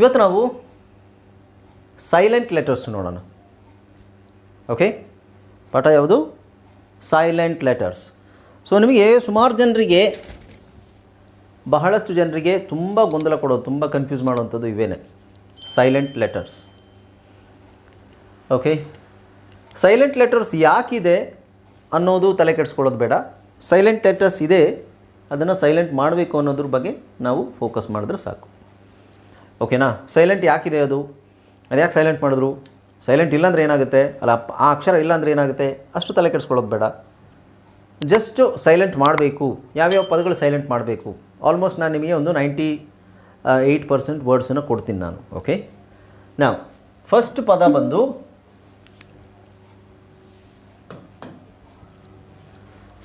ಇವತ್ತು ನಾವು silent letters ನೋಡೋಣ. ಓಕೆ ಪಾಠ ಯಾವುದು? ಸೈಲೆಂಟ್ ಲೆಟರ್ಸ್ ಸೊ ನಿಮಗೆ ಸುಮಾರು ಜನರಿಗೆ, ಬಹಳಷ್ಟು ಜನರಿಗೆ ತುಂಬ ಗೊಂದಲ ಕೊಡೋದು, ತುಂಬ ಕನ್ಫ್ಯೂಸ್ ಮಾಡುವಂಥದ್ದು ಇವೇನೆ. Silent letters okay silent letters ಯಾಕಿದೆ ಅನ್ನೋದು ತಲೆ ಕೆಡಿಸ್ಕೊಳ್ಳೋದು ಬೇಡ. ಸೈಲೆಂಟ್ ಲೆಟರ್ಸ್ ಇದೆ, ಅದನ್ನು ಸೈಲೆಂಟ್ ಮಾಡಬೇಕು ಅನ್ನೋದ್ರ ಬಗ್ಗೆ ನಾವು ಫೋಕಸ್ ಮಾಡಿದ್ರೆ ಸಾಕು. ಓಕೆನಾ? ಸೈಲೆಂಟ್ ಯಾಕಿದೆ ಅದು? ಅದು ಯಾಕೆ ಸೈಲೆಂಟ್ ಮಾಡಿದ್ರು? ಸೈಲೆಂಟ್ ಇಲ್ಲಾಂದ್ರೆ ಏನಾಗುತ್ತೆ? ಅಲ್ಲ ಆ ಅಕ್ಷರ ಇಲ್ಲಾಂದ್ರೆ ಏನಾಗುತ್ತೆ? ಅಷ್ಟು ತಲೆ ಕೆಡಿಸ್ಕೊಳ್ಳೋದು ಬೇಡ. ಜಸ್ಟು ಸೈಲೆಂಟ್ ಮಾಡಬೇಕು. ಯಾವ್ಯಾವ ಪದಗಳು ಸೈಲೆಂಟ್ ಮಾಡಬೇಕು? ಆಲ್ಮೋಸ್ಟ್ ನಾನು ನಿಮಗೆ ಒಂದು ನೈಂಟಿ ಏಯ್ಟ್ ಪರ್ಸೆಂಟ್ ವರ್ಡ್ಸನ್ನು ಕೊಡ್ತೀನಿ ನಾನು ಓಕೆ ನಾವು ಫಸ್ಟ್ ಪದ ಬಂದು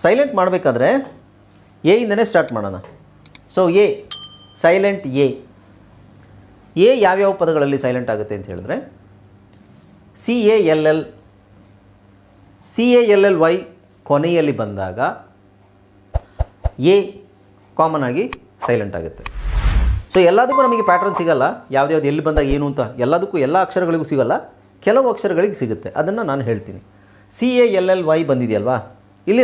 ಸೈಲೆಂಟ್ ಮಾಡಬೇಕಾದ್ರೆ ಎ ಇಂದನೇ ಸ್ಟಾರ್ಟ್ ಮಾಡೋಣ. So A silent A A ಯಾವ್ಯಾವ ಪದಗಳಲ್ಲಿ ಸೈಲೆಂಟ್ ಆಗುತ್ತೆ ಅಂತ ಹೇಳಿದ್ರೆ C A L L C A L L Y ಕೊನೆಯಲ್ಲಿ ಬಂದಾಗ ಎ ಕಾಮನ್ ಆಗಿ ಸೈಲೆಂಟ್ ಆಗುತ್ತೆ. ಸೊ ಎಲ್ಲದಕ್ಕೂ ನಮಗೆ ಪ್ಯಾಟ್ರನ್ ಸಿಗಲ್ಲ. ಯಾವ್ದ್ಯಾವ್ದು ಎಲ್ಲಿ ಬಂದಾಗ ಏನು ಅಂತ ಎಲ್ಲದಕ್ಕೂ ಎಲ್ಲ ಅಕ್ಷರಗಳಿಗೂ ಸಿಗಲ್ಲ. ಕೆಲವು ಅಕ್ಷರಗಳಿಗೆ ಸಿಗುತ್ತೆ. ಅದನ್ನು ನಾನು ಹೇಳ್ತೀನಿ. C A L L Y ಬಂದಿದೆಯಲ್ವಾ? ಇಲ್ಲಿ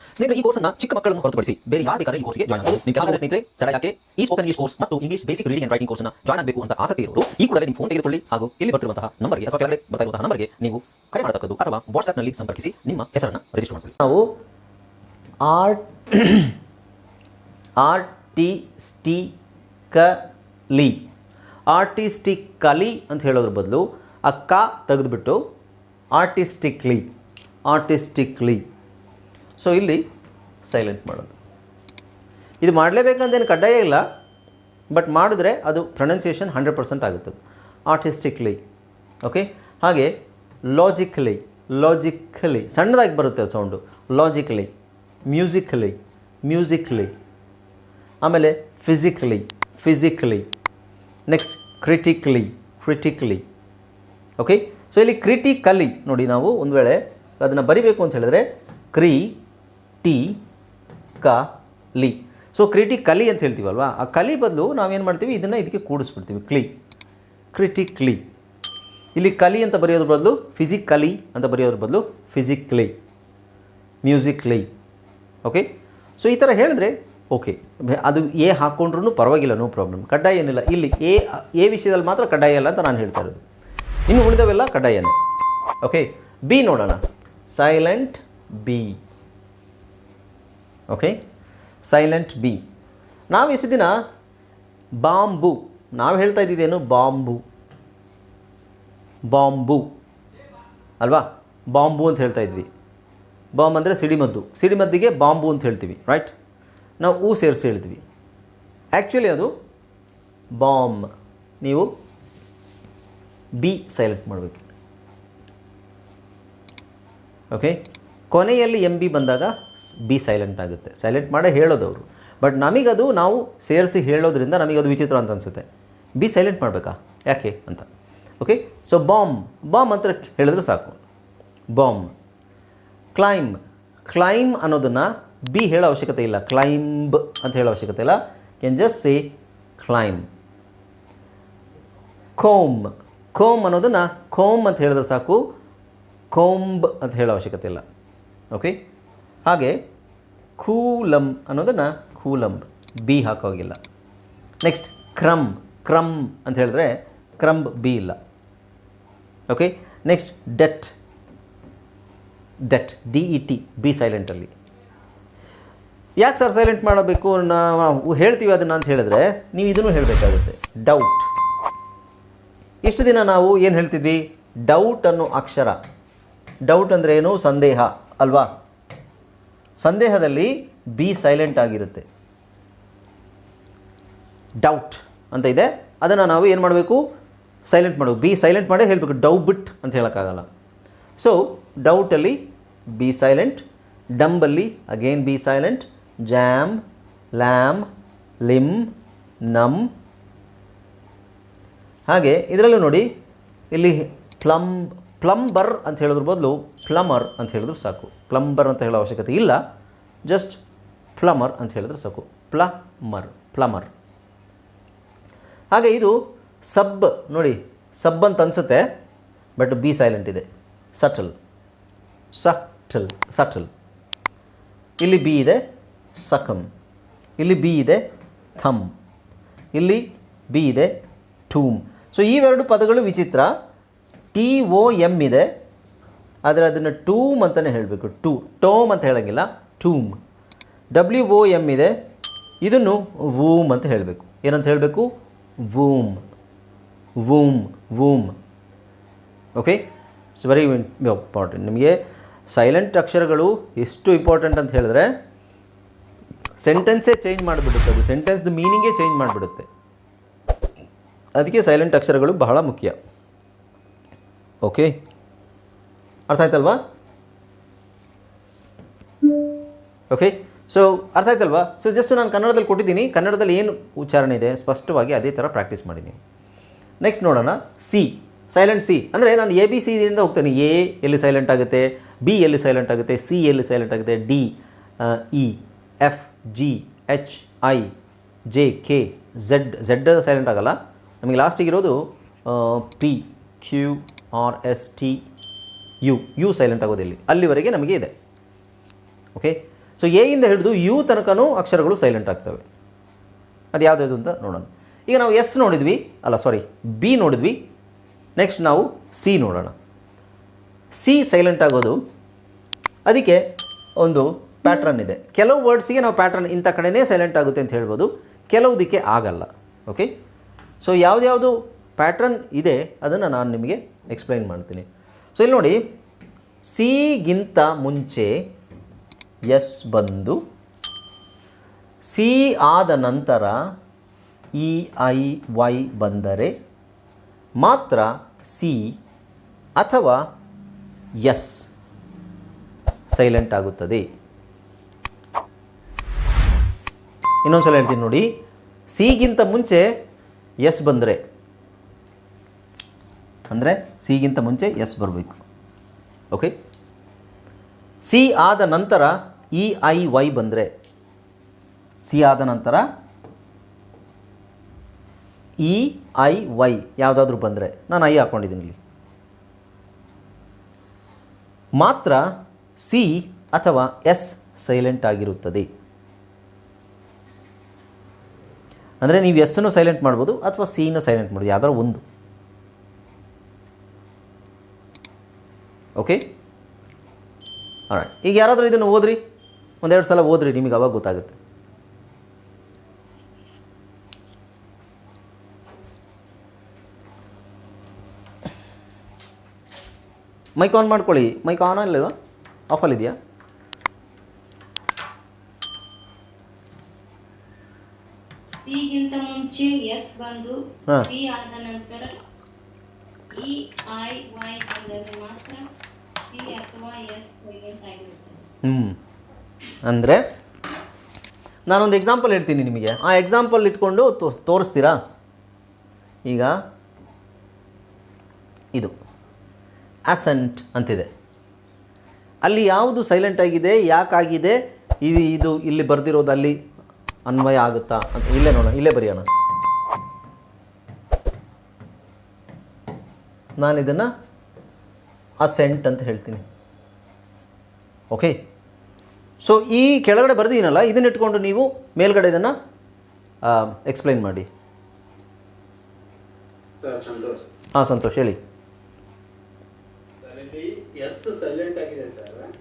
ಸ್ನೇಹಿತರೆ, ಈ ಕೋರ್ಸ್ನ ಚಿಕ್ಕ ಮಕ್ಕಳನ್ನು ಹೊರತುಪಡಿಸಿ ಬೇರೆ ಯಾರು ಬೇಕಾದ್ರೆ ಈ ಕೋರ್ಸ್ಗೆ ಜಾಯ್ನ್ ಆಗಬಹುದು ನಿಮ್ಮ ಕೆಲವು ಸ್ನೇಹಿತರೆ, ತಡ ಯಾಕೆ ಈ ಸ್ಪೋಕನ್ ಇಂಗ್ಲಿಷ್ ಕೋರ್ಸ್ ಮತ್ತು English basic reading and writing ಕೋರ್ಸ್ನ ಜಾಯ್ನ್ ಆಗಬೇಕು ಅಂತ ಆಸಕ್ತಿ ಇರೋರು, ಈ ಕೂಡಲೇ ನಿಮ್ಮ ಫೋನ್ ತೆಗೆದುಕೊಳ್ಳಿ ಹಾಗೂ ಇಲ್ಲಿ ಬರ್ತಿರುವಂತಹ ನಂಬರ್ಗೆ ಅಥವಾ ಕೆಳಗಡೆ ಬರ್ತಾ ಇರುವಂತಹ ನಂಬರ್ಗೆ ನೀವು ಕರೆ ಮಾಡತಕ್ಕದ್ದು ಅಥವಾ ವಾಟ್ಸ್ಆಪ್ನಲ್ಲಿ ಸಂಪರ್ಕಿಸಿ ನಿಮ್ಮ ಹೆಸರನ್ನು ರಿಜಿಸ್ಟರ್ ಮಾಡಿಕೊಳ್ಳಿ. ನಾವು ಆರ್ಟ್ ಆರ್ಟಿಸ್ಟಿಕಲಿ ಆರ್ಟಿಸ್ಟಿಕಲಿ ಅಂತ ಹೇಳೋದ್ರ ಬದಲು ಅಕ್ಕ ತೆಗೆದುಬಿಟ್ಟು ಆರ್ಟಿಸ್ಟಿಕ್ಲಿ ಆರ್ಟಿಸ್ಟಿಕ್ಲಿ ಸೊ ಇಲ್ಲಿ ಸೈಲೆಂಟ್ ಮಾಡೋದು. ಇದು ಮಾಡಲೇಬೇಕಂತೇನು ಕಡ್ಡಾಯ ಇಲ್ಲ ಬಟ್ ಮಾಡಿದ್ರೆ ಅದು ಪ್ರೊನೌನ್ಸಿಯೇಷನ್ ಹಂಡ್ರೆಡ್ ಪರ್ಸೆಂಟ್ ಆಗುತ್ತೆ. ಆರ್ಟಿಸ್ಟಿಕ್ಲಿ ಓಕೆ ಹಾಗೆ ಲಾಜಿಕಲಿ ಲಾಜಿಕಲಿ ಸಣ್ಣದಾಗಿ ಬರುತ್ತೆ ಸೌಂಡು ಲಾಜಿಕಲಿ ಮ್ಯೂಸಿಕಲಿ ಮ್ಯೂಸಿಕ್ಲಿ ಆಮೇಲೆ physically physically next critically critically okay so ಇಲ್ಲಿ ಕ್ರಿಟಿಕಲಿ ನೋಡಿ ನಾವು ಒಂದು ವೇಳೆ ಅದನ್ನು ಬರಿಬೇಕು ಅಂತ ಹೇಳಿದ್ರೆ ಕ್ರಿ ಟಿ ಕ ಲಿ ಸೊ ಕ್ರಿಟಿಕಲಿ ಅಂತ ಹೇಳ್ತೀವಲ್ವಾ? ಆ ಕಲಿ ಬದಲು ನಾವೇನು ಮಾಡ್ತೀವಿ? ಇದನ್ನು ಇದಕ್ಕೆ ಕೂಡಿಸ್ಬಿಡ್ತೀವಿ. ಕ್ಲಿ. ಕ್ರಿಟಿಕ್ಲಿ. ಇಲ್ಲಿ ಕಲಿ ಅಂತ ಬರೆಯೋದ್ರ ಬದಲು ಫಿಸಿಕಲಿ ಅಂತ ಬರೆಯೋದ್ರ ಬದಲು ಫಿಸಿಕ್ಲಿ. ಮ್ಯೂಸಿಕ್ಲಿ. ಓಕೆ? ಸೊ ಈ ಥರ ಹೇಳಿದ್ರೆ ಓಕೆ. ಅದು ಎ ಹಾಕ್ಕೊಂಡ್ರೂ ಪರವಾಗಿಲ್ಲ, ನೋ ಪ್ರಾಬ್ಲಮ್. ಕಡ್ಡಾಯ ಏನಿಲ್ಲ. ಇಲ್ಲಿ ಎ ಎ ವಿಷಯದಲ್ಲಿ ಮಾತ್ರ ಕಡ್ಡಾಯ ಇಲ್ಲ ಅಂತ ನಾನು ಹೇಳ್ತಾ ಇರೋದು. ಇನ್ನು ಉಳಿದವೆಲ್ಲ ಕಡ್ಡಾಯನೇ. ಓಕೆ? ಬಿ ನೋಡೋಣ. Silent B okay silent B ನಾವು ಎಷ್ಟು ದಿನ ಬಾಂಬು, ನಾವು ಹೇಳ್ತಾ ಇದ್ದಿದ್ದೇನು ಬಾಂಬು. ಬಾಂಬು. ಅಲ್ವಾ? ಬಾಂಬು ಅಂತ ಹೇಳ್ತಾ ಇದ್ವಿ. ಬಾಂಬ್ ಅಂದರೆ ಸಿಡಿಮದ್ದು. ಸಿಡಿಮದ್ದಿಗೆ ಬಾಂಬು ಅಂತ ಹೇಳ್ತೀವಿ ರೈಟ್ ನಾವು ಹೂ ಸೇರಿಸಿ ಹೇಳ್ತೀವಿ. ಆ್ಯಕ್ಚುಲಿ ಅದು ಬಾಂಬ್. ನೀವು ಬಿ ಸೈಲೆಂಟ್ ಮಾಡಬೇಕು. ಓಕೆ ಕೊನೆಯಲ್ಲಿ ಎಂ ಬಿ ಬಂದಾಗ ಬಿ ಸೈಲೆಂಟ್ ಆಗುತ್ತೆ. ಸೈಲೆಂಟ್ ಮಾಡೇ ಹೇಳೋದು ಅವರು. ಬಟ್ ನಮಗದು ನಾವು ಸೇರಿಸಿ ಹೇಳೋದ್ರಿಂದ ನಮಗದು ವಿಚಿತ್ರ ಅಂತ ಅನಿಸುತ್ತೆ. ಬಿ ಸೈಲೆಂಟ್ ಮಾಡಬೇಕಾ? ಯಾಕೆ ಅಂತ. ಓಕೆ ಸೊ ಬಾಂಬ್ ಬಾಂಬ್ ಅಂತ ಹೇಳಿದ್ರೆ ಸಾಕು. ಬಾಂಬ್ ಕ್ಲೈಮ್ ಕ್ಲೈಮ್ ಅನ್ನೋದನ್ನು ಬಿ ಹೇಳೋ ಅವಶ್ಯಕತೆ ಇಲ್ಲ. ಕ್ಲೈಂಬ್ ಅಂತ ಹೇಳೋ ಅವಶ್ಯಕತೆ ಇಲ್ಲ. Can just C climb comb comb ಅನ್ನೋದನ್ನು ಕೋಮ್ ಅಂತ ಹೇಳಿದ್ರೆ ಸಾಕು. ಕೋಂಬ್ ಅಂತ ಹೇಳೋ ಅವಶ್ಯಕತೆ ಇಲ್ಲ. ಓಕೆ? ಹಾಗೆ ಖೂಲಂ ಅನ್ನೋದನ್ನು ಕೂಲಂಬ್, ಬಿ ಹಾಕೋಗಿಲ್ಲ. ನೆಕ್ಸ್ಟ್ ಕ್ರಮ್ ಕ್ರಮ್ ಅಂತ ಹೇಳಿದ್ರೆ ಕ್ರಂಬ್ ಬಿ ಇಲ್ಲ. Okay? Next debt. Debt, D E T, B ಸೈಲೆಂಟಲ್ಲಿ ಯಾಕೆ ಸರ್ ಸೈಲೆಂಟ್ ಮಾಡಬೇಕು ನಾವು ಹೇಳ್ತೀವಿ ಅದನ್ನು ಅಂತ ಹೇಳಿದ್ರೆ ನೀವು ಇದನ್ನು ಹೇಳಬೇಕಾಗುತ್ತೆ. ಡೌಟ್ ಇಷ್ಟು ದಿನ ನಾವು ಏನು ಹೇಳ್ತಿದ್ವಿ? ಡೌಟ್ ಅನ್ನೋ ಅಕ್ಷರ. ಡೌಟ್ ಅಂದರೆ ಏನು? ಸಂದೇಹ. ಅಲ್ವಾ? ಸಂದೇಹದಲ್ಲಿ ಬಿ ಸೈಲೆಂಟ್ ಆಗಿರುತ್ತೆ. ಡೌಟ್ ಅಂತ ಇದೆ. ಅದನ್ನು ನಾವು ಏನು ಮಾಡಬೇಕು? ಸೈಲೆಂಟ್ ಮಾಡಬೇಕು. ಬಿ ಸೈಲೆಂಟ್ ಮಾಡೇ ಹೇಳಬೇಕು. ಡೌಬಿಟ್ ಅಂತ ಹೇಳೋಕ್ಕಾಗಲ್ಲ. ಸೊ ಡೌಟಲ್ಲಿ B silent ಡಂಬಲ್ಲಿ again B silent jamb lamb limb numb ಹಾಗೆ ಇದರಲ್ಲೂ ನೋಡಿ, ಇಲ್ಲಿ ಪ್ಲಮ್ ಪ್ಲಂಬರ್ ಅಂತ ಹೇಳೋದ್ರ ಬದಲು ಪ್ಲಮರ್ ಅಂತ ಹೇಳಿದ್ರು ಸಾಕು. ಪ್ಲಂಬರ್ ಅಂತ ಹೇಳೋ ಅವಶ್ಯಕತೆ ಇಲ್ಲ. ಜಸ್ಟ್ ಪ್ಲಮರ್ ಅಂತ ಹೇಳಿದ್ರೆ ಸಾಕು. ಪ್ಲಮರ್ ಪ್ಲಮರ್. ಹಾಗೆ ಇದು ಸಬ್, ನೋಡಿ, ಸಬ್ ಅಂತ ಅನಿಸುತ್ತೆ, ಬಟ್ ಬಿ ಸೈಲೆಂಟ್ ಇದೆ. ಸಟಲ್. Subtle subtle. ಇಲ್ಲಿ ಬಿ ಇದೆ ಸಕಮ್ ಇಲ್ಲಿ ಬಿ ಇದೆ, ಥಮ್. ಇಲ್ಲಿ ಬಿ ಇದೆ ಟೂಮ್ ಸೊ ಇವೆರಡು ಪದಗಳು ವಿಚಿತ್ರ. ಟಿ ಓ ಎಂ ಇದೆ. ಆದರೆ ಅದನ್ನು ಟೂಮ್ ಅಂತಲೇ ಹೇಳಬೇಕು. ಟೂ, ಟೋಮ್ ಅಂತ ಹೇಳೋಂಗಿಲ್ಲ. ಟೂಮ್. ಡಬ್ಲ್ಯೂ ಓ ಎಂ ಇದೆ. ಇದನ್ನು ವೂಮ್ ಅಂತ ಹೇಳಬೇಕು. ಏನಂತ ಹೇಳಬೇಕು? Womb. Womb womb. Okay it's very important ನಿಮಗೆ ಸೈಲೆಂಟ್ ಅಕ್ಷರಗಳು ಎಷ್ಟು ಇಂಪಾರ್ಟೆಂಟ್ ಅಂತ ಹೇಳಿದ್ರೆ ಸೆಂಟೆನ್ಸೇ ಚೇಂಜ್ ಮಾಡಿಬಿಡುತ್ತೆ ಅದು. ಸೆಂಟೆನ್ಸ್ದು ಮೀನಿಂಗೇ ಚೇಂಜ್ ಮಾಡಿಬಿಡುತ್ತೆ. ಅದಕ್ಕೆ ಸೈಲೆಂಟ್ ಅಕ್ಷರಗಳು ಬಹಳ ಮುಖ್ಯ. ಓಕೆ ಅರ್ಥ ಆಯ್ತಲ್ವಾ ಓಕೆ ಸೊ ಅರ್ಥ ಆಯ್ತಲ್ವಾ ಸೊ ಜಸ್ಟ್ ನಾನು ಕನ್ನಡದಲ್ಲಿ ಕೊಟ್ಟಿದ್ದೀನಿ. ಕನ್ನಡದಲ್ಲಿ ಏನು ಉಚ್ಚಾರಣೆ ಇದೆ? ಸ್ಪಷ್ಟವಾಗಿ ಅದೇ ಥರ ಪ್ರಾಕ್ಟೀಸ್ ಮಾಡಿ ನೀವು ನೆಕ್ಸ್ಟ್ ನೋಡೋಣ. ಸಿ ಸೈಲೆಂಟ್ ಸಿ ಅಂದರೆ ನಾನು ಎ ಬಿ ಸಿ ಇಂದ ಹೋಗ್ತೇನೆ. ಎ ಎಲ್ಲಿ ಸೈಲೆಂಟ್ ಆಗುತ್ತೆ? ಬಿ ಎಲ್ಲಿ ಸೈಲೆಂಟ್ ಆಗುತ್ತೆ? ಸಿ ಎಲ್ಲಿ ಸೈಲೆಂಟ್ ಆಗುತ್ತೆ? D E F G H I J K Z Z silent ಆಗಲ್ಲ? ನಮಗೆ ಲಾಸ್ಟಿಗೆ ಇರೋದು P Q R S T U U silent ಆಗೋದು ಇಲ್ಲಿ. ಅಲ್ಲಿವರೆಗೆ ನಮಗೆ ಇದೆ. ಓಕೆ ಸೊ ಎಯಿಂದ ಹಿಡಿದು ಯು ತನಕನೂ ಅಕ್ಷರಗಳು ಸೈಲೆಂಟ್ ಆಗ್ತವೆ. ಅದು ಯಾವುದು ಅಂತ ನೋಡೋಣ. ಈಗ ನಾವು ಎಸ್ ನೋಡಿದ್ವಿ. ಅಲ್ಲ ಸಾರಿ ಬಿ ನೋಡಿದ್ವಿ. ನೆಕ್ಸ್ಟ್ ನಾವು ಸಿ ನೋಡೋಣ. ಸಿ ಸೈಲೆಂಟ್ ಆಗೋದು. ಅದಕ್ಕೆ ಒಂದು ಪ್ಯಾಟ್ರನ್ ಇದೆ. ಕೆಲವು ವರ್ಡ್ಸಿಗೆ ನಾವು ಪ್ಯಾಟ್ರನ್ ಇಂಥ ಕಡೆಯೇ ಸೈಲೆಂಟ್ ಆಗುತ್ತೆ ಅಂತ ಹೇಳ್ಬೋದು. ಕೆಲವುದಕ್ಕೆ ಆಗಲ್ಲ. ಓಕೆ ಸೊ ಯಾವುದ್ಯಾವುದು ಪ್ಯಾಟ್ರನ್ ಇದೆ, ಅದನ್ನು ನಾನು ನಿಮಗೆ ಎಕ್ಸ್ಪ್ಲೈನ್ ಮಾಡ್ತೀನಿ. ಸೊ ಇಲ್ಲಿ ನೋಡಿ ಸಿಗಿಂತ ಮುಂಚೆ ಎಸ್ ಬಂದು ಸಿ ಆದ ನಂತರ ಇ ಐ ವೈ ಬಂದರೆ ಮಾತ್ರ ಸಿ ಅಥವಾ ಎಸ್ ಸೈಲೆಂಟ್ ಆಗುತ್ತದೆ. ಇನ್ನೊಂದು ಸಲ ಹೇಳ್ತೀನಿ ನೋಡಿ ಸಿಗಿಂತ ಮುಂಚೆ ಎಸ್ ಬಂದರೆ ಅಂದರೆ ಸಿಗಿಂತ ಮುಂಚೆ ಎಸ್ ಬರಬೇಕು. ಓಕೆ ಸಿ ಆದ ನಂತರ ಇ, ಐ, ವೈ ಬಂದರೆ ಸಿ ಆದ ನಂತರ ಇ, ಐ, ವೈ ಯಾವುದಾದ್ರೂ ಬಂದರೆ ನಾನು ಐ ಹಾಕ್ಕೊಂಡಿದ್ದೀನಿ ಇಲ್ಲಿ. ಮಾತ್ರ ಸಿ ಅಥವಾ ಎಸ್ ಸೈಲೆಂಟ್ ಆಗಿರುತ್ತದೆ. ಅಂದರೆ ನೀವು ಎಸ್ಸನ್ನು ಸೈಲೆಂಟ್ ಮಾಡ್ಬೋದು ಅಥವಾ ಸಿನ ಸೈಲೆಂಟ್ ಮಾಡ್ಬೋದು ಯಾವ್ದಾರು ಒಂದು. ಓಕೆ ಈಗ ಯಾರಾದರೂ ಇದನ್ನು ಓದ್ರಿ? ಒಂದೆರಡು ಸಲ ಓದ್ರಿ ನಿಮಗೆ ಅವಾಗ ಗೊತ್ತಾಗುತ್ತೆ. ಮೈಕ್ ಆನ್ ಮಾಡ್ಕೊಳ್ಳಿ. ಮೈಕ್ ಆನ್ ಅಲ್ಲವಾ ಆಫಲ್ಲಿ ಇದೆಯಾ? ಮುಂಚೆ ಎಸ್ ಬಂದು. ಸಿ ಆದ ನಂತರ ಇ ಐ ವೈ ಬಂದರೆ ಮಾತ್ರ ಹ್ಞೂ ಅಂದರೆ ನಾನೊಂದು ಎಕ್ಸಾಂಪಲ್ ಹೇಳ್ತೀನಿ ನಿಮಗೆ. ಆ ಎಕ್ಸಾಂಪಲ್ ಇಟ್ಕೊಂಡು ತೋರಿಸ್ತೀರಾ? ಈಗ ಇದು. ಅಸೆಂಟ್ ಅಂತಿದೆ. ಅಲ್ಲಿ ಯಾವುದು ಸೈಲೆಂಟ್ ಆಗಿದೆ ಯಾಕಾಗಿದೆ ಇದು ಇದು, ಇಲ್ಲಿ ಬರೆದಿರೋದು ಅಲ್ಲಿ ಅನ್ವಯ ಆಗುತ್ತಾ ಅಂತ. ಇಲ್ಲೇ ನೋಡೋಣ, ಇಲ್ಲೇ ಬರೆಯೋಣ. ನಾನು ಇದನ್ನು ಅಸೆಂಟ್ ಅಂತ ಹೇಳ್ತೀನಿ. ಓಕೆ ಸೊ ಈ ಕೆಳಗಡೆ ಬರೆದಿದ್ದೀನಲ್ಲ ಇದನ್ನ ಇಟ್ಕೊಂಡು ನೀವು ಮೇಲ್ಗಡೆ ಇದನ್ನು ಎಕ್ಸ್ಪ್ಲೈನ್ ಮಾಡಿ. ಹಾಂ ಸಂತೋಷ್ ಹೇಳಿ.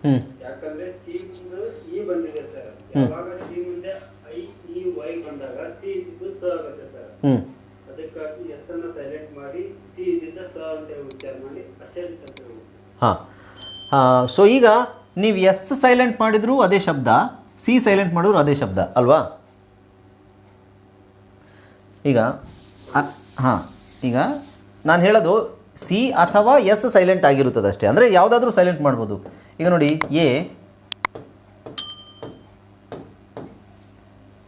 ಹ್ಞೂ ಯಾಕಂದ್ರೆ ಸಿ ಮುಂದೆ ಇ ಬಂದಿದೆ ಸರ್ ಯಾವಾಗ ಸಿ ಮುಂದೆ ಐ ಇ ವೈ ಬಂದಾಗ ಸಿ ಇದ್ದಿದ್ದು ಸ ಆಗುತ್ತೆ ಸರ್ ಹ್ಞೂ ಅದಕ್ಕಾಗಿ ಎಸ್ ಅನ್ನ ಸೈಲೆಂಟ್ ಮಾಡಿ ಸಿ ಇದ್ದಿದ್ದ ಸ ಅಂತ ಹೇಳಿ ಉಚ್ಚಾರ ಮಾಡಿ ಅಸೆಂಟ್ ಅಂತ ಹೇಳಿ ಹಾಂ ಸೊ ಈಗ ನೀವು ಎಸ್ ಸೈಲೆಂಟ್ ಮಾಡಿದರೂ ಅದೇ ಶಬ್ದ ಸಿ ಸೈಲೆಂಟ್ ಮಾಡಿದ್ರು ಅದೇ ಶಬ್ದ, ಅಲ್ವಾ? ಈಗ ಹಾಂ, ಈಗ ನಾನು ಹೇಳೋದು ಸಿ ಅಥವಾ ಎಸ್ ಸೈಲೆಂಟ್ ಆಗಿರುತ್ತದೆ ಅಷ್ಟೇ, ಅಂದರೆ ಯಾವುದಾದ್ರೂ ಸೈಲೆಂಟ್ ಮಾಡ್ಬೋದು. ಈಗ ನೋಡಿ ಎ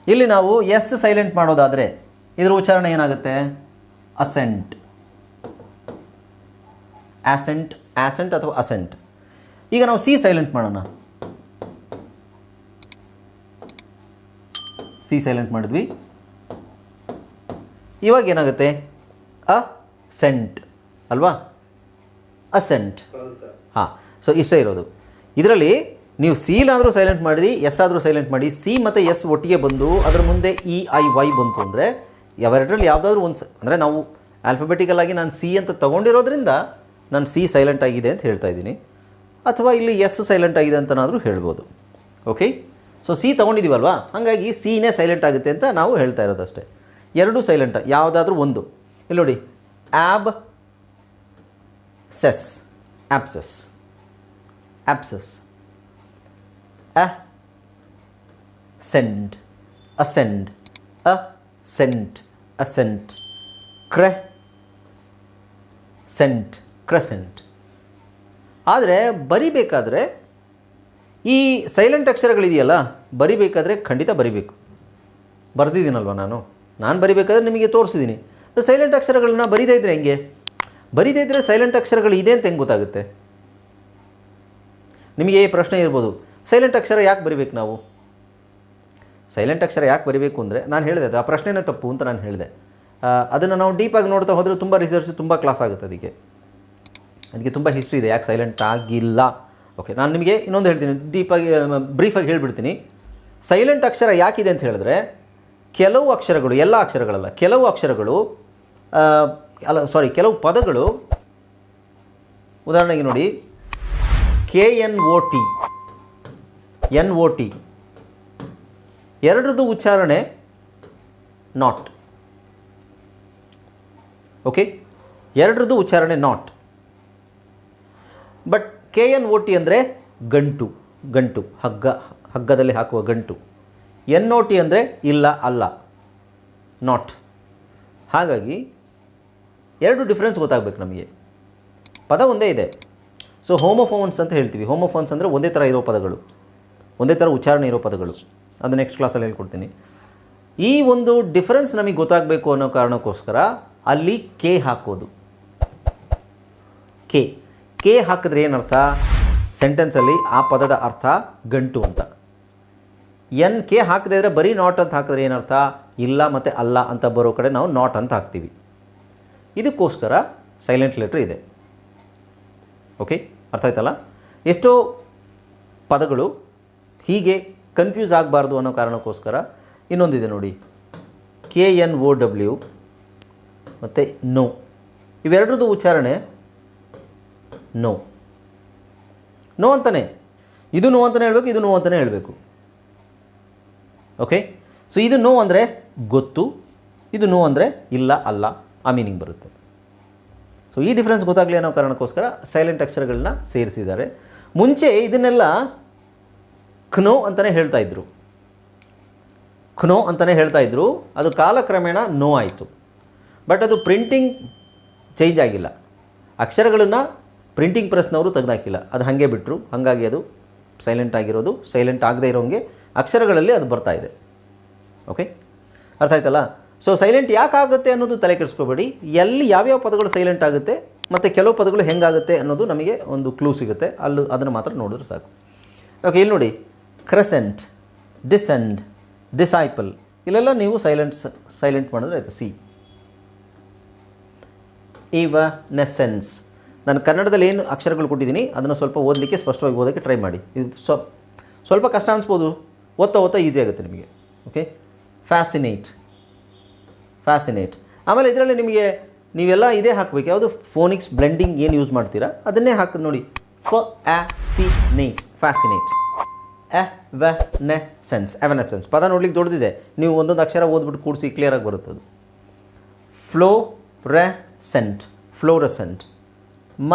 ಇಲ್ಲಿ ನಾವು ಎಸ್ ಸೈಲೆಂಟ್ ಮಾಡೋದಾದರೆ ಇದರ ಉಚ್ಚಾರಣೆ ಏನಾಗುತ್ತೆ? ಅಸೆಂಟ್ ಆಸೆಂಟ್ ಆಸೆಂಟ್ ಅಥವಾ ಅಸೆಂಟ್ ಈಗ ನಾವು ಸಿ ಸೈಲೆಂಟ್ ಮಾಡೋಣ. ಸಿ ಸೈಲೆಂಟ್ ಮಾಡಿದ್ವಿ. ಇವಾಗ ಏನಾಗುತ್ತೆ? ಅ ಸೆಂಟ್ ಅಲ್ವಾ? ಅಸೆಂಟ್. ಹಾಂ ಸೊ ಇಷ್ಟೇ ಇರೋದು. ಇದರಲ್ಲಿ ನೀವು ಸೀಲಾದರೂ ಸೈಲೆಂಟ್ ಮಾಡಿ ಎಸ್ ಆದರೂ ಸೈಲೆಂಟ್ ಮಾಡಿ ಸಿ ಮತ್ತು ಎಸ್ ಒಟ್ಟಿಗೆ ಬಂದು ಅದರ ಮುಂದೆ ಇ ಐ ವೈ ಬಂತು ಅಂದರೆ ಯಾವೆರಡರಲ್ಲಿ ಯಾವುದಾದ್ರೂ ಒಂದು ಅಂದರೆ ನಾವು ಆಲ್ಫಬೆಟಿಕಲ್ ಆಗಿ ನಾನು ಸಿ ಅಂತ ತೊಗೊಂಡಿರೋದ್ರಿಂದ ನಾನು ಸಿ ಸೈಲೆಂಟ್ ಆಗಿದೆ ಅಂತ ಹೇಳ್ತಾ ಇದ್ದೀನಿ. ಅಥವಾ ಇಲ್ಲಿ ಎಸ್ ಸೈಲೆಂಟ್ ಆಗಿದೆ ಅಂತನಾದರೂ ಹೇಳ್ಬೋದು. ಓಕೆ ಸೊ ಸಿ ತೊಗೊಂಡಿದ್ದೀವಲ್ವಾ ಹಾಗಾಗಿ ಸಿನೇ ಸೈಲೆಂಟ್ ಆಗುತ್ತೆ ಅಂತ ನಾವು ಹೇಳ್ತಾ ಇರೋದು ಅಷ್ಟೇ ಎರಡೂ ಸೈಲೆಂಟ್ ಯಾವುದಾದ್ರೂ ಒಂದು. ಇಲ್ಲಿ ನೋಡಿ abscess abscess abscess ascend ascend ascent ascent crescent crescent ಆದರೆ ಬರಿಬೇಕಾದ್ರೆ ಈ ಸೈಲೆಂಟ್ ಅಕ್ಷರಗಳಿದೆಯಲ್ಲ, ಬರಿಬೇಕಾದ್ರೆ ಖಂಡಿತ ಬರಿಬೇಕು. ಬರೆದಿದ್ದೀನಲ್ವ ನಾನು? ನಾನು ಬರಿಬೇಕಾದ್ರೆ ನಿಮಗೆ ತೋರಿಸಿದ್ದೀನಿ ಸೈಲೆಂಟ್ ಅಕ್ಷರಗಳನ್ನ ಬರೀದೇ ಇದ್ರೆ ಹೆಂಗೆ? ಬರೀದೇ ಇದ್ರೆ ಸೈಲೆಂಟ್ ಅಕ್ಷರಗಳು ಇದೆ ಅಂತ ಹೆಂಗೆ ಗೊತ್ತಾಗುತ್ತೆ? ನಿಮಗೆ ಪ್ರಶ್ನೆ ಇರ್ಬೋದು ಸೈಲೆಂಟ್ ಅಕ್ಷರ ಯಾಕೆ ಬರಿಬೇಕು ನಾವು? ಸೈಲೆಂಟ್ ಅಕ್ಷರ ಯಾಕೆ ಬರಿಬೇಕು ಅಂದರೆ, ನಾನು ಹೇಳಿದೆ ಅದು ಆ ಪ್ರಶ್ನೆನೇ ತಪ್ಪು ಅಂತ ನಾನು ಹೇಳಿದೆ. ಅದನ್ನು ನಾವು ಡೀಪಾಗಿ ನೋಡ್ತಾ ಹೋದರೆ ತುಂಬ ರಿಸರ್ಚ್ ತುಂಬ ಕ್ಲಾಸ್ ಆಗುತ್ತೆ ಅದಕ್ಕೆ. ಅದಕ್ಕೆ ತುಂಬ ಹಿಸ್ಟ್ರಿ ಇದೆ, ಯಾಕೆ ಸೈಲೆಂಟ್ ಆಗಿಲ್ಲ. ಓಕೆ ನಾನು ನಿಮಗೆ ಇನ್ನೊಂದು ಹೇಳ್ತೀನಿ. ಡೀಪಾಗಿ ಬ್ರೀಫಾಗಿ ಹೇಳಿಬಿಡ್ತೀನಿ. ಸೈಲೆಂಟ್ ಅಕ್ಷರ ಯಾಕಿದೆ ಅಂತ ಹೇಳಿದ್ರೆ, ಕೆಲವು ಅಕ್ಷರಗಳು, ಎಲ್ಲ ಅಕ್ಷರಗಳಲ್ಲ, ಕೆಲವು ಅಕ್ಷರಗಳು ಅಲ್ಲ ಸಾರಿ ಕೆಲವು ಪದಗಳು, ಉದಾಹರಣೆಗೆ ನೋಡಿ. K N O T N O T ಎರಡರದ್ದು ಉಚ್ಚಾರಣೆ ನಾಟ್ ಓಕೆ ಎರಡರದ್ದು ಉಚ್ಚಾರಣೆ not but K N O T ಅಂದರೆ ಗಂಟು ಗಂಟು, ಹಗ್ಗ, ಹಗ್ಗದಲ್ಲಿ ಹಾಕುವ ಗಂಟು. ಎನ್ ಒ ಟಿ ಅಂದರೆ ಇಲ್ಲ, ಅಲ್ಲ ನಾಟ್ ಹಾಗಾಗಿ ಎರಡು ಡಿಫ್ರೆನ್ಸ್ ಗೊತ್ತಾಗಬೇಕು ನಮಗೆ. ಪದ ಒಂದೇ ಇದೆ. ಸೊ ಹೋಮೋಫೋನ್ಸ್ ಅಂತ ಹೇಳ್ತೀವಿ. ಹೋಮೋಫೋನ್ಸ್ ಅಂದರೆ ಒಂದೇ ಥರ ಇರೋ ಪದಗಳು. ಒಂದೇ ಥರ ಉಚ್ಚಾರಣೆ ಇರೋ ಪದಗಳು. ಅದು ನೆಕ್ಸ್ಟ್ ಕ್ಲಾಸಲ್ಲಿ ಹೇಳ್ಕೊಡ್ತೀನಿ. ಈ ಒಂದು ಡಿಫರೆನ್ಸ್ ನಮಗೆ ಗೊತ್ತಾಗಬೇಕು ಅನ್ನೋ ಕಾರಣಕ್ಕೋಸ್ಕರ ಅಲ್ಲಿ ಕೆ ಹಾಕೋದು. ಕೆ ಕೆ ಹಾಕಿದ್ರೆ ಏನರ್ಥ? ಸೆಂಟೆನ್ಸಲ್ಲಿ ಆ ಪದದ ಅರ್ಥ ಗಂಟು ಅಂತ. ಎನ್ ಕೆ ಹಾಕದೇ ಇದ್ರೆ ಬರೀ ನಾಟ್ ಅಂತ ಹಾಕಿದ್ರೆ ಏನರ್ಥ? ಇಲ್ಲ ಮತ್ತು ಅಲ್ಲ ಅಂತ ಬರೋ ಕಡೆ ನಾವು ನಾಟ್ ಅಂತ ಹಾಕ್ತೀವಿ. ಇದಕ್ಕೋಸ್ಕರ ಸೈಲೆಂಟ್ ಲೆಟ್ರ್ ಇದೆ. ಓಕೆ ಅರ್ಥ ಆಯ್ತಲ್ಲ ಎಷ್ಟೋ ಪದಗಳು ಹೀಗೆ ಕನ್ಫ್ಯೂಸ್ ಆಗಬಾರ್ದು ಅನ್ನೋ ಕಾರಣಕ್ಕೋಸ್ಕರ ಇನ್ನೊಂದಿದೆ ನೋಡಿ. ಕೆ ಎನ್ ಓ ಡಬ್ಲ್ಯೂ ಮತ್ತು ನೋ. ಇವೆರಡರದ್ದು ಉಚ್ಚಾರಣೆ ನೋ ನೋ ಅಂತಲೇ ಇದು ನೋ ಅಂತಲೇ ಹೇಳಬೇಕು, ಇದು ನೋ ಅಂತಲೇ ಹೇಳಬೇಕು. ಓಕೆ ಸೊ ಇದು ನೋ ಅಂದರೆ ಗೊತ್ತು, ಇದು ನೋ ಅಂದರೆ ಇಲ್ಲ, ಅಲ್ಲ, ಆ ಮೀನಿಂಗ್ ಬರುತ್ತೆ. ಸೊ ಈ ಡಿಫ್ರೆನ್ಸ್ ಗೊತ್ತಾಗಲಿ ಅನ್ನೋ ಕಾರಣಕ್ಕೋಸ್ಕರ ಸೈಲೆಂಟ್ ಅಕ್ಷರಗಳನ್ನ ಸೇರಿಸಿದ್ದಾರೆ. ಮುಂಚೆ ಇದನ್ನೆಲ್ಲ ಖ್ನೋ ಅಂತಲೇ ಹೇಳ್ತಾ ಇದ್ರು. ಖ್ನೋ ಅಂತಲೇ ಹೇಳ್ತಾ ಇದ್ರು. ಅದು ಕಾಲಕ್ರಮೇಣ ನೋ ಆಯಿತು. ಬಟ್ ಅದು ಪ್ರಿಂಟಿಂಗ್ ಚೇಂಜ್ ಆಗಿಲ್ಲ. ಅಕ್ಷರಗಳನ್ನು ಪ್ರಿಂಟಿಂಗ್ ಪ್ರೆಸ್ನವರು ತೆಗೆದಾಕಿಲ್ಲ. ಅದು ಹಾಗೆ ಬಿಟ್ಟರು ಹಾಗಾಗಿ ಅದು ಸೈಲೆಂಟ್ ಆಗಿರೋದು. ಸೈಲೆಂಟ್ ಆಗದೇ ಇರೋಂಗೆ ಅಕ್ಷರಗಳಲ್ಲಿ ಅದು ಬರ್ತಾ ಇದೆ. ಓಕೆ ಅರ್ಥ ಆಯ್ತಲ್ಲ? ಸೊ ಸೈಲೆಂಟ್ ಯಾಕೆ ಆಗುತ್ತೆ ಅನ್ನೋದು ತಲೆ ಕೆಡಿಸ್ಕೋಬೇಡಿ. ಎಲ್ಲಿ ಯಾವ್ಯಾವ ಪದಗಳು ಸೈಲೆಂಟ್ ಆಗುತ್ತೆ ಮತ್ತು ಕೆಲವು ಪದಗಳು ಹೆಂಗಾಗುತ್ತೆ ಅನ್ನೋದು ನಮಗೆ ಒಂದು ಕ್ಲೂ ಸಿಗುತ್ತೆ. ಅಲ್ಲಿ ಅದನ್ನು ಮಾತ್ರ ನೋಡಿದ್ರೆ ಸಾಕು. ಓಕೆ ಇಲ್ಲಿ ನೋಡಿ. ಕ್ರೆಸೆಂಟ್ ಡಿಸೆಂಡ್ ಡಿಸೈಪಲ್ ಇಲ್ಲೆಲ್ಲ ನೀವು ಸೈಲೆಂಟ್ ಸೈಲೆಂಟ್ ಮಾಡಿದ್ರೆ ಆಯಿತು. ಸಿ ಇವ ನೆಸೆನ್ಸ್ ನಾನು ಕನ್ನಡದಲ್ಲಿ ಏನು ಅಕ್ಷರಗಳು ಕೊಟ್ಟಿದ್ದೀನಿ, ಅದನ್ನು ಸ್ವಲ್ಪ ಓದಲಿಕ್ಕೆ ಸ್ಪಷ್ಟವಾಗಿ ಓದೋಕ್ಕೆ ಟ್ರೈ ಮಾಡಿ. ಇದು ಸ್ವ, ಸ್ವಲ್ಪ ಕಷ್ಟ ಅನಿಸ್ಬೋದು. ಓದ್ತಾ ಓದ್ತಾ ಈಸಿ ಆಗುತ್ತೆ ನಿಮಗೆ, ಓಕೆ? ಫ್ಯಾಸಿನೇಟ್ ಫ್ಯಾಸಿನೇಟ್ ಆಮೇಲೆ ಇದರಲ್ಲಿ ನಿಮಗೆ ನೀವೆಲ್ಲ ಇದೇ ಹಾಕಬೇಕು. ಯಾವುದು? ಫೋನಿಕ್ಸ್ ಬ್ಲೆಂಡಿಂಗ್ ಏನು ಯೂಸ್ ಮಾಡ್ತೀರಾ? ಅದನ್ನೇ ಹಾಕೋದು ನೋಡಿ. ಫ ಆ ಸಿ ನೇಟ್ ಫ್ಯಾಸಿನೇಟ್ ಎ ವ ನೆ ಸೆನ್ಸ್ ಎವನೆಸೆನ್ಸ್ ಪದ ನೋಡ್ಲಿಕ್ಕೆ ದೊಡ್ಡದಿದೆ. ನೀವು ಒಂದೊಂದು ಅಕ್ಷರ ಓದ್ಬಿಟ್ಟು ಕೂಡಿಸಿ ಕ್ಲಿಯರಾಗಿ ಬರುತ್ತೆ ಅದು. ಫ್ಲೋ ರೆಸೆಂಟ್ ಫ್ಲೋರಸೆಂಟ್ ಮ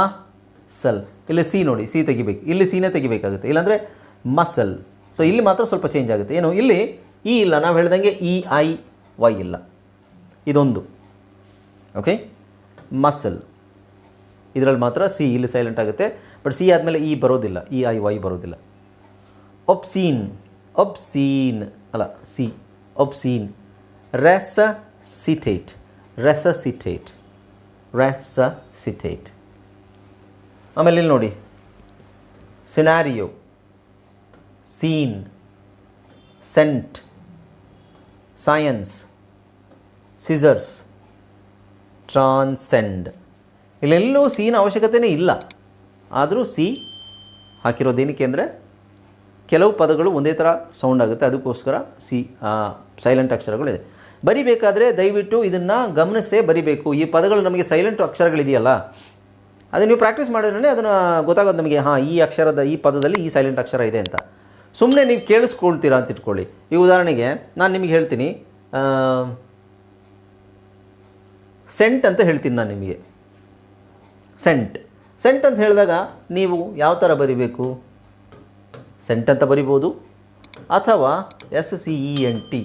ಸಲ್. ಇಲ್ಲಿ ಸಿ ನೋಡಿ, ಸಿ ತೆಗಿಬೇಕು. ಇಲ್ಲಿ ಸಿನೇ ತೆಗಿಬೇಕಾಗುತ್ತೆ. ಇಲ್ಲಾಂದರೆ ಮಸಲ್ ಸೊ ಇಲ್ಲಿ ಮಾತ್ರ ಸ್ವಲ್ಪ ಚೇಂಜ್ ಆಗುತ್ತೆ. ಏನು, ಇಲ್ಲಿ ಇ ಇಲ್ಲ. ನಾವು ಹೇಳ್ದಂಗೆ ಇ, ಐ, ವೈ ಇಲ್ಲ. ಇದೊಂದು. ಓಕೆ ಮಸಲ್ ಇದರಲ್ಲಿ ಮಾತ್ರ ಸಿ ಇಲ್ಲಿ ಸೈಲೆಂಟ್ ಆಗುತ್ತೆ. ಬಟ್ ಸಿ ಆದಮೇಲೆ ಇ ಬರೋದಿಲ್ಲ. ಇ, ಐ, ವೈ ಬರೋದಿಲ್ಲ. ಒಪ್ಸೀನ್. ಒಪ್ಸೀನ್. ಅಲ್ಲ, ಸಿ. ಒಪ್ಸೀನ್. ರೆಸಸಿಟೇಟ್. ರೆಸಸಿಟೇಟ್. ರೆಸಸಿಟೇಟ್. ಆಮೇಲೆ ಇಲ್ಲಿ ನೋಡಿ. Scenario scene scent science scissors transcend ಇಲ್ಲೆಲ್ಲೂ ಸೀನ ಅವಶ್ಯಕತೆಯೇ ಇಲ್ಲ. ಆದರೂ ಸಿ ಹಾಕಿರೋದೇನಕ್ಕೆ ಅಂದರೆ ಕೆಲವು ಪದಗಳು ಒಂದೇ ಥರ ಸೌಂಡ್ ಆಗುತ್ತೆ. ಅದಕ್ಕೋಸ್ಕರ ಸಿ ಸೈಲೆಂಟ್ ಅಕ್ಷರಗಳಿದೆ. ಬರಿಬೇಕಾದ್ರೆ ದಯವಿಟ್ಟು ಇದನ್ನು ಗಮನಿಸೇ ಬರಿಬೇಕು. ಈ ಪದಗಳು ನಮಗೆ ಸೈಲೆಂಟ್ ಅಕ್ಷರಗಳಿದೆಯಲ್ಲ. ಅದು ನೀವು ಪ್ರಾಕ್ಟೀಸ್ ಮಾಡಿದ್ರೆ ಅದನ್ನು ಗೊತ್ತಾಗೋದು ನಮಗೆ, ಹಾಂ, ಈ ಅಕ್ಷರದ, ಈ ಪದದಲ್ಲಿ ಈ ಸೈಲೆಂಟ್ ಅಕ್ಷರ ಇದೆ ಅಂತ. ಸುಮ್ಮನೆ ನೀವು ಕೇಳಿಸ್ಕೊಳ್ತೀರಾ ಅಂತ ಇಟ್ಕೊಳ್ಳಿ. ಈ ಉದಾಹರಣೆಗೆ ನಾನು ನಿಮಗೆ ಹೇಳ್ತೀನಿ ಸೆಂಟ್ ಅಂತ ಹೇಳ್ತೀನಿ ನಾನು ನಿಮಗೆ. ಸೆಂಟ್ ಸೆಂಟ್ ಅಂತ ಹೇಳಿದಾಗ ನೀವು ಯಾವ ಥರ ಬರಿಬೇಕು? ಸೆಂಟ್ ಅಂತ ಬರಿಬೋದು ಅಥವಾ S C E N T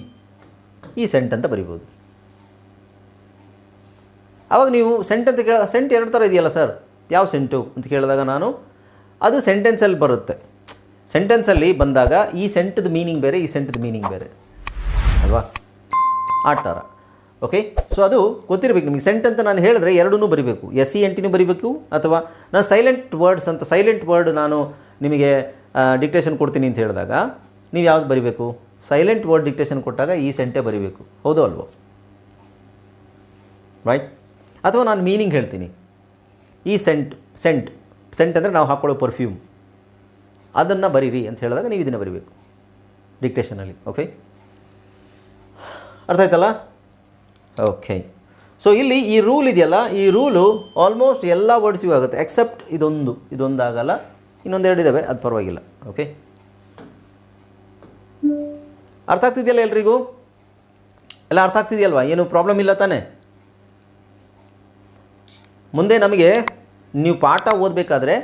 ಈ ಸೆಂಟ್ ಅಂತ ಬರಿಬೋದು. ಆವಾಗ ನೀವು ಸೆಂಟ್ ಅಂತ ಕೇಳ ಸೆಂಟ್ ಎರಡು ಥರ ಇದೆಯಲ್ಲ ಸರ್ ಯಾವ ಸೆಂಟು ಅಂತ ಕೇಳಿದಾಗ ನಾನು, ಅದು ಸೆಂಟೆನ್ಸಲ್ಲಿ ಬರುತ್ತೆ. ಸೆಂಟೆನ್ಸಲ್ಲಿ ಬಂದಾಗ ಈ ಸೆಂಟದ ಮೀನಿಂಗ್ ಬೇರೆ, ಈ ಸೆಂಟದ ಮೀನಿಂಗ್ ಬೇರೆ. ಅಲ್ವಾ? ಆ ಥರ. ಓಕೆ? ಸೊ ಅದು ಗೊತ್ತಿರಬೇಕು ನಿಮಗೆ. ಸೆಂಟ್ ಅಂತ ನಾನು ಹೇಳಿದ್ರೆ ಎರಡೂ ಬರಿಬೇಕು. ಎಸ್, ಸಿ ಎಂಟಿನೂ ಬರಿಬೇಕು ಅಥವಾ ನಾನು ಸೈಲೆಂಟ್ ವರ್ಡ್ಸ್ ಅಂತ ಸೈಲೆಂಟ್ ವರ್ಡ್ ನಾನು ನಿಮಗೆ ಡಿಕ್ಟೇಷನ್ ಕೊಡ್ತೀನಿ ಅಂತ ಹೇಳಿದಾಗ ನೀವು ಯಾವ್ದು ಬರಿಬೇಕು? ಸೈಲೆಂಟ್ ವರ್ಡ್ ಡಿಕ್ಟೇಷನ್ ಕೊಟ್ಟಾಗ ಈ ಸೆಂಟೇ ಬರಿಬೇಕು. ಹೌದು ಅಲ್ವೋ? ರೈಟ್ ಅಥವಾ ನಾನು ಮೀನಿಂಗ್ ಹೇಳ್ತೀನಿ. ಈ ಸೆಂಟ್ ಸೆಂಟ್ ಸೆಂಟ್ ಅಂದರೆ ನಾವು ಹಾಕ್ಕೊಳ್ಳೋ ಪರ್ಫ್ಯೂಮ್ ಅದನ್ನು ಬರೀರಿ ಅಂತ ಹೇಳಿದಾಗ ನೀವು ಇದನ್ನು ಬರಿಬೇಕು. ಡಿಕ್ಟೇಷನಲ್ಲಿ ಓಕೆ ಅರ್ಥ ಆಯ್ತಲ್ಲ? ಓಕೆ ಸೊ ಇಲ್ಲಿ ಈ ರೂಲ್ ಇದೆಯಲ್ಲ, ಈ ರೂಲು ಆಲ್ಮೋಸ್ಟ್ ಎಲ್ಲ ವರ್ಡ್ಸಿಗೂ ಆಗುತ್ತೆ ಎಕ್ಸೆಪ್ಟ್ ಇದೊಂದು ಇದೊಂದು ಆಗಲ್ಲ ಇನ್ನೊಂದೆರಡು ಇದ್ದಾವೆ ಅದು ಪರವಾಗಿಲ್ಲ ಓಕೆ ಅರ್ಥ ಆಗ್ತಿದೆಯಲ್ಲ ಎಲ್ರಿಗೂ? ಎಲ್ಲ ಅರ್ಥ ಆಗ್ತಿದೆಯಲ್ವಾ? ಏನು ಪ್ರಾಬ್ಲಮ್ ಇಲ್ಲ ತಾನೇ? ಮುಂದೆ ನಮಗೆ ನೀವು ಪಾಠ ಓದಬೇಕಾದ್ರೆ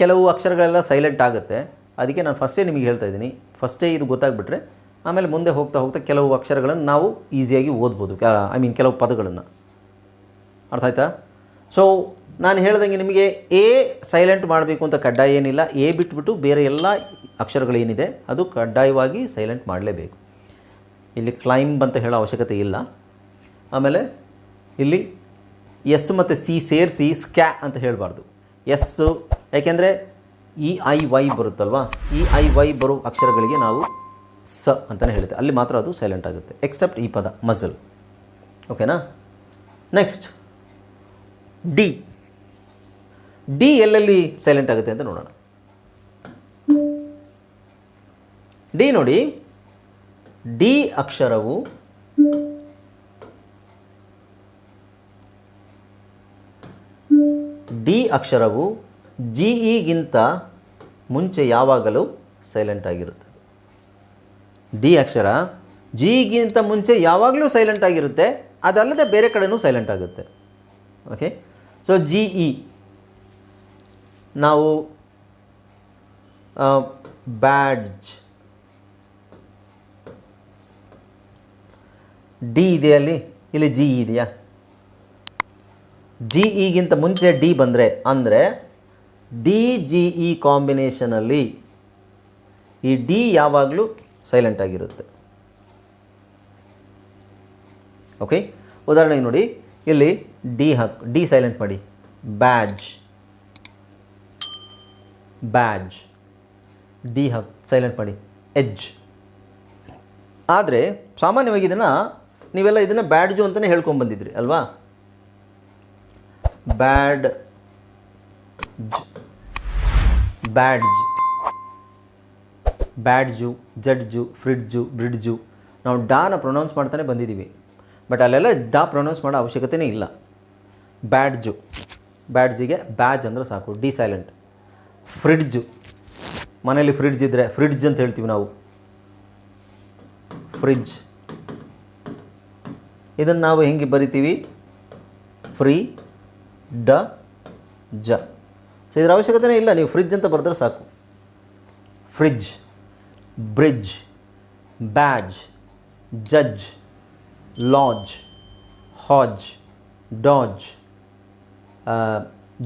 ಕೆಲವು ಅಕ್ಷರಗಳೆಲ್ಲ ಸೈಲೆಂಟ್ ಆಗುತ್ತೆ. ಅದಕ್ಕೆ ನಾನು ಫಸ್ಟೇ ನಿಮಗೆ ಹೇಳ್ತಾ ಇದ್ದೀನಿ. ಫಸ್ಟೇ ಇದು ಗೊತ್ತಾಗ್ಬಿಟ್ರೆ ಆಮೇಲೆ ಮುಂದೆ ಹೋಗ್ತಾ ಹೋಗ್ತಾ ಕೆಲವು ಅಕ್ಷರಗಳನ್ನು ನಾವು ಈಸಿಯಾಗಿ ಓದ್ಬೋದು. ಐ ಮೀನ್ ಕೆಲವು ಪದಗಳನ್ನು. ಅರ್ಥ ಆಯ್ತಾ? ಸೊ ನಾನು ಹೇಳ್ದಂಗೆ ನಿಮಗೆ ಎ ಸೈಲೆಂಟ್ ಮಾಡಬೇಕು ಅಂತ ಕಡ್ಡಾಯ ಏನಿಲ್ಲ. ಎ ಬಿಟ್ಬಿಟ್ಟು ಬೇರೆ ಎಲ್ಲ ಅಕ್ಷರಗಳೇನಿದೆ ಅದು ಕಡ್ಡಾಯವಾಗಿ ಸೈಲೆಂಟ್ ಮಾಡಲೇಬೇಕು. ಇಲ್ಲಿ ಕ್ಲೈಂಬ್ ಅಂತ ಹೇಳೋ ಅವಶ್ಯಕತೆ ಇಲ್ಲ. ಆಮೇಲೆ ಇಲ್ಲಿ ಎಸ್ ಮತ್ತು ಸಿ ಸೇರಿಸಿ ಸ್ಕ್ಯಾ ಅಂತ ಹೇಳಬಾರ್ದು. ಎಸ್ಸು ಯಾಕೆಂದರೆ ಇ ಐ, ವೈ ಬರುತ್ತಲ್ವಾ? ಇ ಐ, ವೈ ಬರೋ ಅಕ್ಷರಗಳಿಗೆ ನಾವು ಸ ಅಂತಲೇ ಹೇಳುತ್ತೆ ಅಲ್ಲಿ ಮಾತ್ರ ಅದು ಸೈಲೆಂಟ್ ಆಗುತ್ತೆ ಎಕ್ಸೆಪ್ಟ್ ಈ ಪದ ಮಜಲ್ ಓಕೆನಾ ನೆಕ್ಸ್ಟ್ ಡಿ ಡಿ ಎಲ್ಲೆಲ್ಲಿ ಸೈಲೆಂಟ್ ಆಗುತ್ತೆ ಅಂತ ನೋಡೋಣ. ಡಿ ನೋಡಿ ಡಿ ಅಕ್ಷರವು ಡಿ ಅಕ್ಷರವು ಜಿ ಇಗಿಂತ ಮುಂಚೆ ಯಾವಾಗಲೂ ಸೈಲೆಂಟ್ ಆಗಿರುತ್ತದೆ ಡಿ ಅಕ್ಷರ ಜಿಗಿಂತ ಮುಂಚೆ ಯಾವಾಗಲೂ ಸೈಲೆಂಟ್ ಆಗಿರುತ್ತೆ, ಅದಲ್ಲದೆ ಬೇರೆ ಕಡೆಯೂ ಸೈಲೆಂಟ್ ಆಗುತ್ತೆ. ಓಕೆ ಸೊ ಜಿ ಇ ನಾವು ಬ್ಯಾಡ್ಜ್ ಡಿ ಇದೆಯಲ್ಲಿ ಇಲ್ಲಿ ಜಿ ಇದೆಯಾ? ಜಿ ಇಗಿಂತ ಮುಂಚೆ ಡಿ ಬಂದರೆ, ಅಂದರೆ ಡಿ ಜಿ ಇ ಕಾಂಬಿನೇಷನಲ್ಲಿ ಈ ಡಿ ಯಾವಾಗಲೂ ಸೈಲೆಂಟ್ ಆಗಿರುತ್ತೆ. ಓಕೆ ಉದಾಹರಣೆಗೆ ನೋಡಿ, ಇಲ್ಲಿ ಡಿ ಹಾಕ್, ಡಿ ಸೈಲೆಂಟ್ ಮಾಡಿ. ಬ್ಯಾಜ್ ಬ್ಯಾಜ್ ಡಿ ಹಾಕ್ ಸೈಲೆಂಟ್ ಮಾಡಿ. ಎಜ್ ಆದರೆ ಸಾಮಾನ್ಯವಾಗಿ ಇದನ್ನು ನೀವೆಲ್ಲ ಇದನ್ನು ಬ್ಯಾಡ್ಜು ಅಂತಲೇ ಹೇಳ್ಕೊಂಬಂದಿದ್ರಿ, ಅಲ್ವಾ? Bad badge badge judge fridge bridge ನಾವು ಡಾನ ಪ್ರೊನೌನ್ಸ್ ಮಾಡ್ತಾನೆ ಬಂದಿದ್ದೀವಿ. ಬಟ್ ಅಲ್ಲೆಲ್ಲ ಡಾ ಪ್ರೊನೌನ್ಸ್ ಮಾಡೋ ಅವಶ್ಯಕತೆಯೇ ಇಲ್ಲ. ಬ್ಯಾಡ್ಜು ಬ್ಯಾಡ್ಜಿಗೆ ಬ್ಯಾಜ್ ಅಂದರೆ ಸಾಕು, ಡಿ ಸೈಲೆಂಟ್. ಫ್ರಿಡ್ಜು ಮನೇಲಿ ಫ್ರಿಡ್ಜ್ ಇದ್ದರೆ ಫ್ರಿಡ್ಜ್ ಅಂತ ಹೇಳ್ತೀವಿ ನಾವು. ಫ್ರಿಡ್ಜ್. ಇದನ್ನು ನಾವು ಹೆಂಗೆ ಬರಿತೀವಿ? ಫ್ರೀ ಡ, ಜ. ಸೊ ಇದರ ಅವಶ್ಯಕತೆನೇ ಇಲ್ಲ. ನೀವು ಫ್ರಿಜ್ ಅಂತ ಬರೆದ್ರೆ ಸಾಕು. ಫ್ರಿಜ್ ಬ್ರಿಡ್ಜ್ ಬ್ಯಾಜ್ ಜಜ್ ಲಾಜ್ ಹಾಜ್ ಡಾಜ್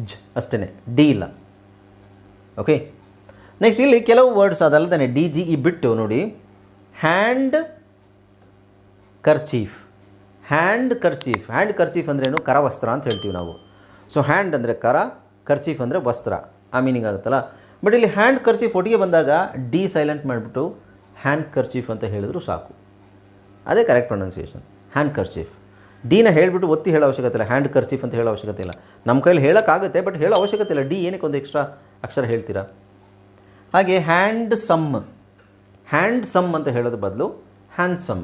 ಜ್ ಅಷ್ಟೇ ಡಿ ಇಲ್ಲ. ಓಕೆ ನೆಕ್ಸ್ಟ್ ಇಲ್ಲಿ ಕೆಲವು ವರ್ಡ್ಸ್ ಅದಲ್ಲದೇ ಡಿ ಜಿ ಇ ಬಿಟ್ಟು ನೋಡಿ. Handkerchief handkerchief handkerchief ಅಂದ್ರೇನು? ಕರವಸ್ತ್ರ ಅಂತ ಹೇಳ್ತೀವಿ ನಾವು. ಸೊ ಹ್ಯಾಂಡ್ ಅಂದರೆ ಕರ ಕರ್ಚೀಫ್ ಅಂದರೆ ವಸ್ತ್ರ. ಆ ಮೀನಿಂಗ್ ಆಗುತ್ತಲ್ಲ? ಬಟ್ ಇಲ್ಲಿ ಹ್ಯಾಂಡ್ ಕರ್ಚೀಫ್ ಒಟ್ಟಿಗೆ ಬಂದಾಗ ಡಿ ಸೈಲೆಂಟ್ ಮಾಡಿಬಿಟ್ಟು ಹ್ಯಾಂಡ್ ಕರ್ಚೀಫ್ ಅಂತ ಹೇಳಿದ್ರು ಸಾಕು. ಅದೇ ಕರೆಕ್ಟ್ ಪ್ರೊನೌನ್ಸಿಯೇಷನ್ ಹ್ಯಾಂಡ್ ಕರ್ಚೀಫ್ ಡಿನ ಹೇಳಿಬಿಟ್ಟು ಒತ್ತಿ ಹೇಳೋ ಅವಶ್ಯಕತೆ ಇಲ್ಲ. ಹ್ಯಾಂಡ್ ಕರ್ಚೀಫ್ ಅಂತ ಹೇಳೋ ಅವಶ್ಯಕತೆ ಇಲ್ಲ. ನಮ್ಮ ಕೈಲಿ ಹೇಳೋಕ್ಕಾಗುತ್ತೆ ಬಟ್ ಹೇಳೋ ಅವಶ್ಯಕತೆ ಇಲ್ಲ. ಡಿ ಏನಕ್ಕೆ ಒಂದು ಎಕ್ಸ್ಟ್ರಾ ಅಕ್ಷರ ಹೇಳ್ತೀರಾ? ಹಾಗೆ ಹ್ಯಾಂಡ್ ಸಮ್ ಹ್ಯಾಂಡ್ ಸಮ್ ಅಂತ ಹೇಳೋದ್ರ ಬದಲು handsome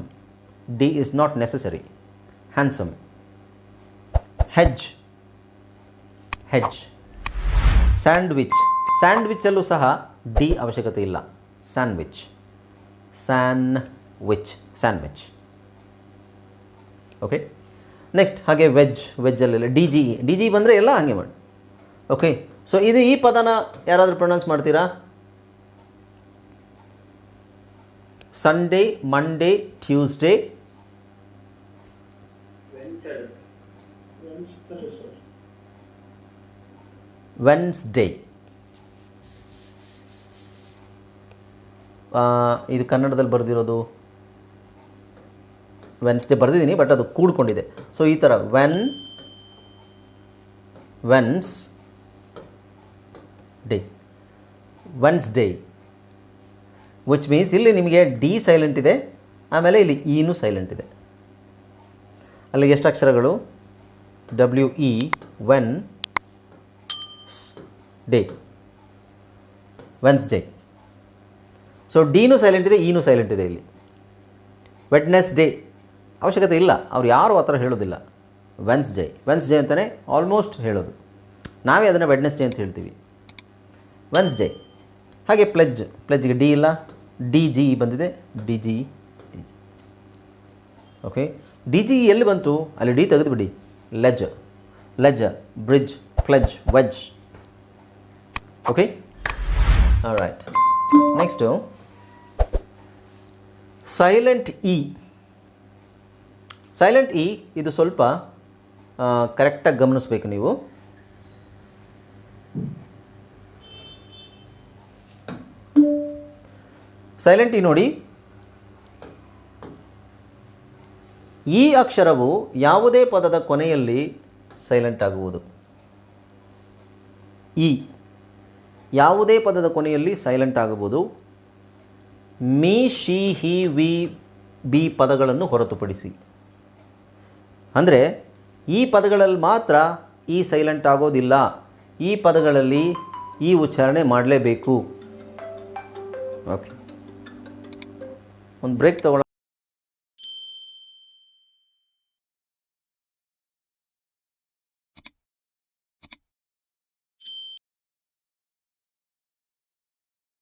D is not necessary handsome hedge hedge sandwich. ಸ್ಯಾಂಡ್ವಿಚ್ಚಲ್ಲೂ ಸಹ ಡಿ ಅವಶ್ಯಕತೆ ಇಲ್ಲ. Sandwich. Sandwich sandwich. Okay next ಹಾಗೆ ವೆಜ್ ವೆಜ್ಜಲ್ಲೆಲ್ಲ ಡಿ ಜಿ ಡಿ ಜಿ ಬಂದರೆ ಎಲ್ಲ ಹಾಗೆ ಮಾಡಿ. ಓಕೆ ಸೊ ಇದು ಈ ಪದನ ಯಾರಾದರೂ ಪ್ರೊನೌನ್ಸ್ ಮಾಡ್ತೀರಾ? ಸಂಡೇ ಮಂಡೇ ಟ್ಯೂಸ್ಡೇ ವೆನ್ಸ್ಡೇ ಇದು ಕನ್ನಡದಲ್ಲಿ ಬರೆದಿರೋದು ವೆನ್ಸ್ಡೇ ಬರೆದಿದ್ದೀನಿ ಬಟ್ ಅದು ಕೂಡ್ಕೊಂಡಿದೆ. ಸೊ ಈ ಥರ when Wednesday Wednesday which means ಇಲ್ಲಿ ನಿಮಗೆ ಡಿ ಸೈಲೆಂಟ್ ಇದೆ, ಆಮೇಲೆ ಇಲ್ಲಿ ಇನೂ ಸೈಲೆಂಟ್ ಇದೆ. ಅಲ್ಲಿ ಎಷ್ಟು ಅಕ್ಷರಗಳು? W E Wednesday Wednesday so ಡಿನೂ silent ಇದೆ ಈನೂ ಸೈಲೆಂಟ್ ಇದೆ ಇಲ್ಲಿ. ವೆಡ್ನೆಸ್ ಡೇ ಅವಶ್ಯಕತೆ ಇಲ್ಲ. ಅವ್ರು ಯಾರು ಆ ಥರ ಹೇಳೋದಿಲ್ಲ. ವೆನ್ಸ್ಡೇ ವೆನ್ಸ್ಡೇ ಅಂತಲೇ ಆಲ್ಮೋಸ್ಟ್ ಹೇಳೋದು. ನಾವೇ ಅದನ್ನು ವೆಡ್ನೆಸ್ ಡೇ ಅಂತ ಹೇಳ್ತೀವಿ. ವೆನ್ಸ್ಡೇ ಹಾಗೆ ಪ್ಲೆಜ್ ಪ್ಲೆಜ್ಗೆ ಡಿ ಇಲ್ಲ. ಡಿ ಜಿ ಬಂದಿದೆ. D G G okay D G ಎಲ್ಲಿ ಬಂತು? ಅಲ್ಲಿ D ತೆಗೆದುಬಿಡಿ. Ledge ledge bridge pledge wedge okay right next silent E silent E ಇದು ಸ್ವಲ್ಪ ಕರೆಕ್ಟಾಗಿ ಗಮನಿಸಬೇಕು ನೀವು. ಸೈಲೆಂಟ್ ಇ ನೋಡಿ. ಈ ಅಕ್ಷರವು ಯಾವುದೇ ಪದದ ಕೊನೆಯಲ್ಲಿ ಸೈಲೆಂಟ್ ಆಗುವುದು. ಇ ಯಾವುದೇ ಪದದ ಕೊನೆಯಲ್ಲಿ ಸೈಲೆಂಟ್ ಆಗಬಹುದು. Me, she, he, we, be ಪದಗಳನ್ನು ಹೊರತುಪಡಿಸಿ. ಅಂದರೆ ಈ ಪದಗಳಲ್ಲಿ ಮಾತ್ರ ಈ ಸೈಲೆಂಟ್ ಆಗೋದಿಲ್ಲ. ಈ ಪದಗಳಲ್ಲಿ ಈ ಉಚ್ಚಾರಣೆ ಮಾಡಲೇಬೇಕು. ಓಕೆ ಒಂದು ಬ್ರೇಕ್ ತಗೊಳ್ಳೋಣ